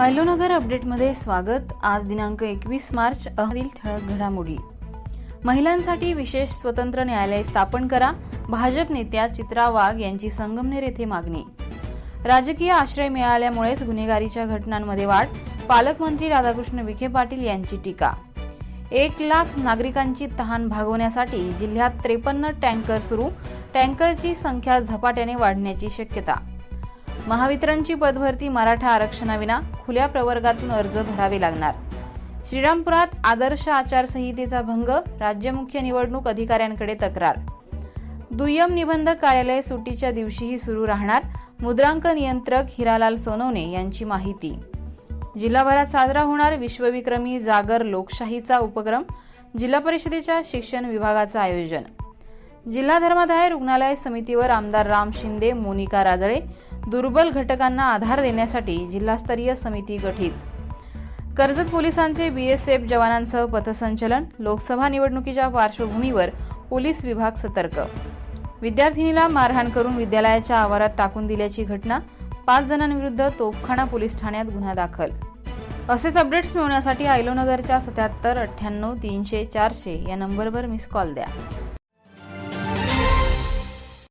अहिलोनगर अपडेटमध्ये स्वागत. आज दिनांक एकवीस मार्च अहरील ठळक घडामोडी. महिलांसाठी विशेष स्वतंत्र न्यायालय स्थापन करा. भाजप नेत्या चित्रा वाघ यांची संगमनेर येथे मागणी. राजकीय आश्रय मिळाल्यामुळेच गुन्हेगारीच्या घटनांमध्ये वाढ. पालकमंत्री राधाकृष्ण विखे पाटील यांची टीका. एक लाख नागरिकांची तहान भागवण्यासाठी जिल्ह्यात त्रेपन्न टँकर सुरू. टँकरची संख्या झपाट्याने वाढण्याची शक्यता. महावितरणची पदभरती मराठा आरक्षणाविना खुल्या प्रवर्गातून अर्ज भरावे लागणार. श्रीरामपुरात आदर्श आचारसंहितेचा भंग राज्य मुख्य निवडणूक अधिकाऱ्यांकडे तक्रार. दुय्यम निबंधक कार्यालय सुट्टीच्या दिवशीही सुरू राहणार मुद्रांक नियंत्रक हिरालाल सोनवणे यांची माहिती. जिल्हाभरात साजरा होणार विश्वविक्रमी जागर लोकशाहीचा उपक्रम जिल्हा परिषदेच्या शिक्षण विभागाचं आयोजन. जिल्हा धर्मादाय रुग्णालय समितीवर आमदार राम शिंदे मोनिका राजळे दुर्बल घटकांना आधार देण्यासाठी जिल्हास्तरीय समिती गठीत. कर्जत पोलिसांचे बीएसएफ जवानांसह पथसंचलन लोकसभा निवडणुकीच्या पार्श्वभूमीवर पोलीस विभाग सतर्क. विद्यार्थिनीला मारहाण करून विद्यालयाच्या आवारात टाकून दिल्याची घटना पाच जणांविरुद्ध तोफखाना पोलीस ठाण्यात गुन्हा दाखल. असेच अपडेट्स मिळवण्यासाठी आयलोनगरच्या सत्याहत्तर अठ्ठ्याण्णव तीनशे चारशे या नंबरवर मिस कॉल द्या.